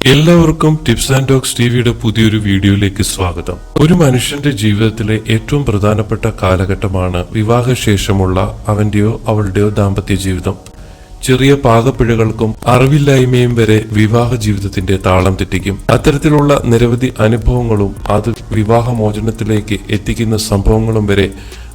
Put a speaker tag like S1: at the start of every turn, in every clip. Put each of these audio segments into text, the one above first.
S1: എല്ലാവർക്കും tips and talks ടിവിയുടെ പുതിയൊരു വീഡിയോയിലേക്ക് സ്വാഗതം. ഒരു മനുഷ്യന്റെ ജീവിതത്തിലെ ഏറ്റവും പ്രധാനപ്പെട്ട കാലഘട്ടമാണ് വിവാഹശേഷമുള്ള അവന്റെയോ അവളുടെയോ ദാമ്പത്യ ജീവിതം. ചെറിയ പാകപ്പിഴകൾക്കും അറിവില്ലായ്മയും വരെ വിവാഹ ജീവിതത്തിന്റെ താളം തെറ്റിക്കും. അത്തരത്തിലുള്ള നിരവധി അനുഭവങ്ങളും അത് വിവാഹമോചനത്തിലേക്ക് എത്തിക്കുന്ന സംഭവങ്ങളും വരെ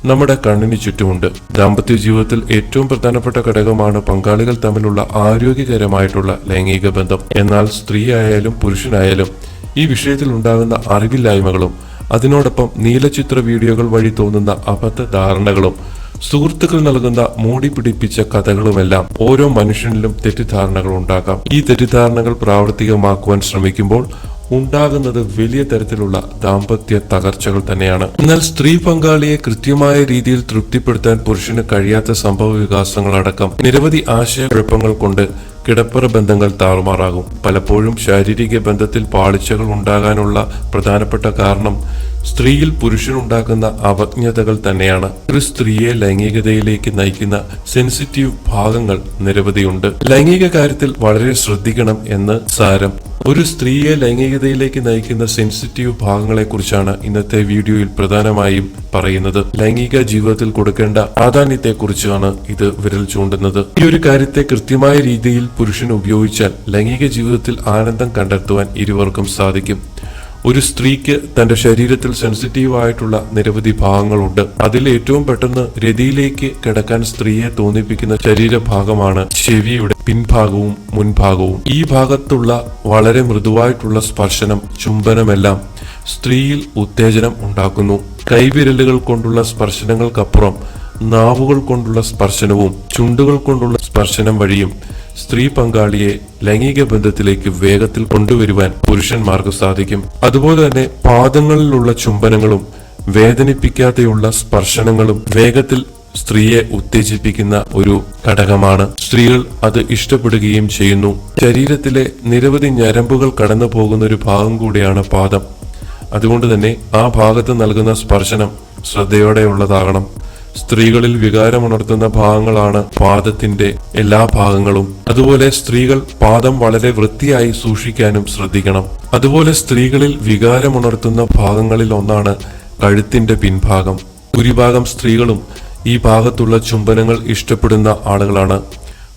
S1: നമ്മുടെ കണ്ണിന് ചുറ്റുമുണ്ട്. ദാമ്പത്യ ജീവിതത്തിൽ ഏറ്റവും പ്രധാനപ്പെട്ട ഘടകമാണ് പങ്കാളികൾ തമ്മിലുള്ള ആരോഗ്യകരമായിട്ടുള്ള ലൈംഗിക ബന്ധം. എന്നാൽ സ്ത്രീ ആയാലും പുരുഷനായാലും ഈ വിഷയത്തിൽ ഉണ്ടാകുന്ന അറിവില്ലായ്മകളും അതിനോടൊപ്പം നീലചിത്ര വീഡിയോകൾ വഴി തോന്നുന്ന അബദ്ധ ധാരണകളും സുഹൃത്തുക്കൾ നൽകുന്ന മൂടി പിടിപ്പിച്ച കഥകളുമെല്ലാം ഓരോ മനുഷ്യനിലും തെറ്റിദ്ധാരണകൾ ഉണ്ടാകാം. ഈ തെറ്റിദ്ധാരണകൾ പ്രാവർത്തികമാക്കുവാൻ ശ്രമിക്കുമ്പോൾ ഉണ്ടാകുന്നത് വലിയ തരത്തിലുള്ള ദാമ്പത്യ തകർച്ചകൾ തന്നെയാണ്. എന്നാൽ സ്ത്രീ പങ്കാളിയെ കൃത്യമായ രീതിയിൽ തൃപ്തിപ്പെടുത്താൻ പുരുഷന് കഴിയാത്ത സംഭവ വികാസങ്ങളടക്കം നിരവധി ആശയക്കുഴപ്പങ്ങൾ കൊണ്ട് കിടപ്പറ ബന്ധങ്ങൾ താറുമാറാകും. പലപ്പോഴും ശാരീരിക ബന്ധത്തിൽ പാളിച്ചകൾ ഉണ്ടാകാനുള്ള പ്രധാനപ്പെട്ട കാരണം സ്ത്രീയിൽ പുരുഷനുണ്ടാക്കുന്ന അവജ്ഞതകൾ തന്നെയാണ്. ഒരു സ്ത്രീയെ ലൈംഗികതയിലേക്ക് നയിക്കുന്ന സെൻസിറ്റീവ് ഭാഗങ്ങൾ നിരവധിയുണ്ട്. ലൈംഗിക കാര്യത്തിൽ വളരെ ശ്രദ്ധിക്കണം എന്ന് സാരം. ഒരു സ്ത്രീയെ ലൈംഗികതയിലേക്ക് നയിക്കുന്ന സെൻസിറ്റീവ് ഭാഗങ്ങളെ കുറിച്ചാണ് ഇന്നത്തെ വീഡിയോയിൽ പ്രധാനമായും പറയുന്നത്. ലൈംഗിക ജീവിതത്തിൽ കൊടുക്കേണ്ട പ്രാധാന്യത്തെക്കുറിച്ചാണ് ഇത് വിരൽ ചൂണ്ടുന്നത്. ഈ ഒരു കാര്യത്തെ കൃത്യമായ രീതിയിൽ പുരുഷൻ ഉപയോഗിച്ചാൽ ലൈംഗിക ജീവിതത്തിൽ ആനന്ദം കണ്ടെത്തുവാൻ ഇരുവർക്കും സാധിക്കും. ഒരു സ്ത്രീക്ക് തന്റെ ശരീരത്തിൽ സെൻസിറ്റീവ് ആയിട്ടുള്ള നിരവധി ഭാഗങ്ങളുണ്ട്. അതിൽ ഏറ്റവും പെട്ടെന്ന് രതിയിലേക്ക് കിടക്കാൻ സ്ത്രീയെ തോന്നിപ്പിക്കുന്ന ശരീരഭാഗമാണ് ചെവിയുടെ പിൻഭാഗവും മുൻഭാഗവും. ഈ ഭാഗത്തുള്ള വളരെ മൃദുവായിട്ടുള്ള സ്പർശനം ചുംബനമെല്ലാം സ്ത്രീയിൽ ഉത്തേജനം ഉണ്ടാക്കുന്നു. കൈവിരലുകൾ കൊണ്ടുള്ള സ്പർശനങ്ങൾക്കപ്പുറം നാവുകൾ കൊണ്ടുള്ള സ്പർശനവും ചുണ്ടുകൾ കൊണ്ടുള്ള സ്പർശനം വഴിയും സ്ത്രീ പങ്കാളിയെ ലൈംഗിക ബന്ധത്തിലേക്ക് വേഗത്തിൽ കൊണ്ടുവരുവാൻ പുരുഷന്മാർക്ക് സാധിക്കും. അതുപോലെ തന്നെ പാദങ്ങളിലുള്ള ചുംബനങ്ങളും വേദനിപ്പിക്കാതെയുള്ള സ്പർശനങ്ങളും വേഗത്തിൽ സ്ത്രീയെ ഉത്തേജിപ്പിക്കുന്ന ഒരു ഘടകമാണ്. സ്ത്രീകൾ അത് ഇഷ്ടപ്പെടുകയും ചെയ്യുന്നു. ശരീരത്തിലെ നിരവധി ഞരമ്പുകൾ കടന്നു പോകുന്ന ഒരു ഭാഗം കൂടിയാണ് പാദം. അതുകൊണ്ട് തന്നെ ആ ഭാഗത്ത് നൽകുന്ന സ്പർശനം ശ്രദ്ധയോടെയുള്ളതാകണം. സ്ത്രീകളിൽ വികാരമുണർത്തുന്ന ഭാഗങ്ങളാണ് പാദത്തിന്റെ എല്ലാ ഭാഗങ്ങളും. അതുപോലെ സ്ത്രീകൾ പാദം വളരെ വൃത്തിയായി സൂക്ഷിക്കാനും ശ്രദ്ധിക്കണം. അതുപോലെ സ്ത്രീകളിൽ വികാരമുണർത്തുന്ന ഭാഗങ്ങളിൽ ഒന്നാണ് കഴുത്തിന്റെ പിൻഭാഗം. ഭൂരിഭാഗം സ്ത്രീകളും ഈ ഭാഗത്തുള്ള ചുംബനങ്ങൾ ഇഷ്ടപ്പെടുന്ന ആളുകളാണ്.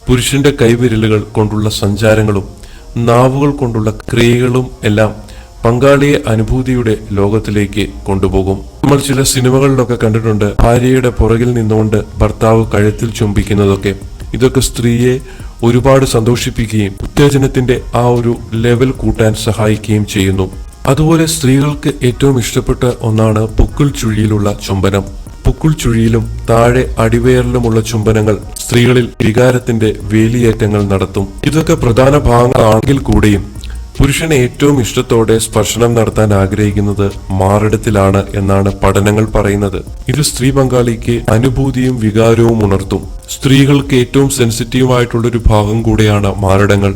S1: പുരുഷന്റെ കൈവിരലുകൾ കൊണ്ടുള്ള സഞ്ചാരങ്ങളും നാവുകൾ കൊണ്ടുള്ള ക്രിയകളും എല്ലാം പങ്കാളിയെ അനുഭൂതിയുടെ ലോകത്തിലേക്ക് കൊണ്ടുപോകും. നമ്മൾ ചില സിനിമകളിലൊക്കെ കണ്ടിട്ടുണ്ട് ഭാര്യയുടെ പുറകിൽ നിന്നുകൊണ്ട് ഭർത്താവ് കഴുത്തിൽ ചുംബിക്കുന്നതൊക്കെ. ഇതൊക്കെ സ്ത്രീയെ ഒരുപാട് സന്തോഷിപ്പിക്കുകയും ഉത്തേജനത്തിന്റെ ആ ഒരു ലെവൽ കൂട്ടാൻ സഹായിക്കുകയും ചെയ്യുന്നു. അതുപോലെ സ്ത്രീകൾക്ക് ഏറ്റവും ഇഷ്ടപ്പെട്ട ഒന്നാണ് പുക്കുൾ ചുഴിയിലുള്ള ചുംബനം. പുക്കുൾ ചുഴിയിലും താഴെ അടിവേറിലുമുള്ള ചുംബനങ്ങൾ സ്ത്രീകളിൽ വികാരത്തിന്റെ വേലിയേറ്റങ്ങൾ നടത്തും. ഇതൊക്കെ പ്രധാന ഭാഗങ്ങളാണെങ്കിൽ കൂടിയും പുരുഷനെ ഏറ്റവും ഇഷ്ടത്തോടെ സ്പർശനം നടത്താൻ ആഗ്രഹിക്കുന്നത് മാറിടത്തിലാണ് എന്നാണ് പഠനങ്ങൾ പറയുന്നത്. ഇത് സ്ത്രീ പങ്കാളിക്ക് അനുഭൂതിയും വികാരവും ഉണർത്തും. സ്ത്രീകൾക്ക് ഏറ്റവും സെൻസിറ്റീവ് ആയിട്ടുള്ള ഒരു ഭാഗം കൂടിയാണ് മാറിടങ്ങൾ.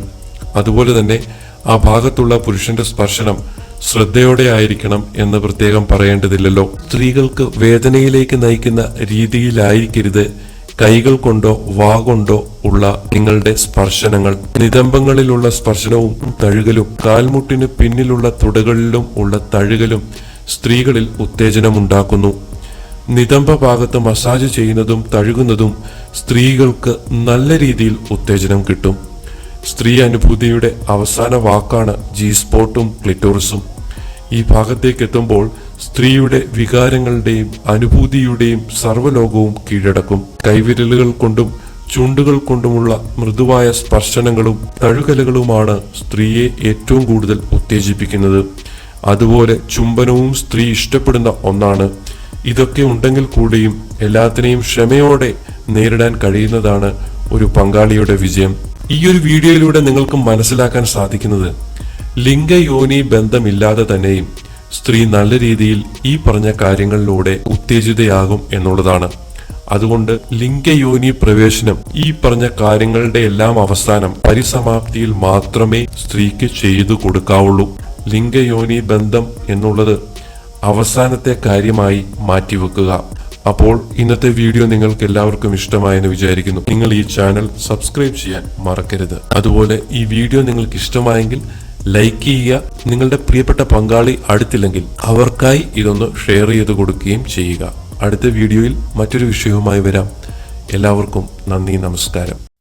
S1: അതുപോലെ തന്നെ ആ ഭാഗത്തുള്ള പുരുഷന്റെ സ്പർശനം ശ്രദ്ധയോടെ ആയിരിക്കണം എന്ന് പ്രത്യേകം പറയേണ്ടതില്ലല്ലോ. സ്ത്രീകൾക്ക് വേദനയിലേക്ക് നയിക്കുന്ന രീതിയിലായിരിക്കരുത് കൈകൾ കൊണ്ടോ വാ കൊണ്ടോ ഉള്ള നിങ്ങളുടെ സ്പർശനങ്ങൾ. നിതംബങ്ങളിലുള്ള സ്പർശനവും തഴുകലും കാൽമുട്ടിന് പിന്നിലുള്ള തുടകളിലും ഉള്ള തഴുകലും സ്ത്രീകളിൽ ഉത്തേജനമുണ്ടാക്കുന്നു. നിതംബ ഭാഗത്ത് മസാജ് ചെയ്യുന്നതും തഴുകുന്നതും സ്ത്രീകൾക്ക് നല്ല രീതിയിൽ ഉത്തേജനം കിട്ടും. സ്ത്രീ അനുഭൂതിയുടെ അവസാന വാക്കാണ് ജി സ്പോട്ടും ക്ലിറ്റോറിസും ഈ ഭാഗത്തേക്ക് എത്തുമ്പോൾ സ്ത്രീയുടെ വികാരങ്ങളുടെയും അനുഭൂതിയുടെയും സർവലോകവും കീഴടക്കും. കൈവിരലുകൾ കൊണ്ടും ചുണ്ടുകൾ കൊണ്ടുമുള്ള മൃദുവായ സ്പർശനങ്ങളും തഴുകലുകളുമാണ് സ്ത്രീയെ ഏറ്റവും കൂടുതൽ ഉത്തേജിപ്പിക്കുന്നത്. അതുപോലെ ചുംബനവും സ്ത്രീ ഇഷ്ടപ്പെടുന്ന ഒന്നാണ്. ഇതൊക്കെ ഉണ്ടെങ്കിൽ കൂടിയും എല്ലാത്തിനെയും ക്ഷമയോടെ നേരിടാൻ കഴിയുന്നതാണ് ഒരു പങ്കാളിയുടെ വിജയം. ഈ ഒരു വീഡിയോയിലൂടെ നിങ്ങൾക്ക് മനസ്സിലാക്കാൻ സാധിക്കുന്നത് ലിംഗയോനി ബന്ധമില്ലാതെ തന്നെയും സ്ത്രീ നല്ല രീതിയിൽ ഈ പറഞ്ഞ കാര്യങ്ങളിലൂടെ ഉത്തേജിതയാകും എന്നുള്ളതാണ്. അതുകൊണ്ട് ലിംഗയോനി പ്രവേശനം ഈ പറഞ്ഞ കാര്യങ്ങളുടെ എല്ലാം അവസാനം പരിസമാപ്തിയിൽ മാത്രമേ സ്ത്രീക്ക് ചെയ്തു കൊടുക്കാവുള്ളൂ. ലിംഗയോനി ബന്ധം എന്നുള്ളത് അവസാനത്തെ കാര്യമായി മാറ്റിവെക്കുക. അപ്പോൾ ഇന്നത്തെ വീഡിയോ നിങ്ങൾക്ക് എല്ലാവർക്കും ഇഷ്ടമായെന്ന് വിചാരിക്കുന്നു. നിങ്ങൾ ഈ ചാനൽ സബ്സ്ക്രൈബ് ചെയ്യാൻ മറക്കരുത്. അതുപോലെ ഈ വീഡിയോ നിങ്ങൾക്ക് ഇഷ്ടമായെങ്കിൽ ലൈക്ക് ചെയ്യുക. നിങ്ങളുടെ പ്രിയപ്പെട്ട പങ്കാളി അടുത്തില്ലെങ്കിൽ അവർക്കായി ഇതൊന്ന് ഷെയർ ചെയ്ത് കൊടുക്കുകയും ചെയ്യുക. അടുത്ത വീഡിയോയിൽ മറ്റൊരു വിഷയവുമായി വരാം. എല്ലാവർക്കും നന്ദി നമസ്കാരം.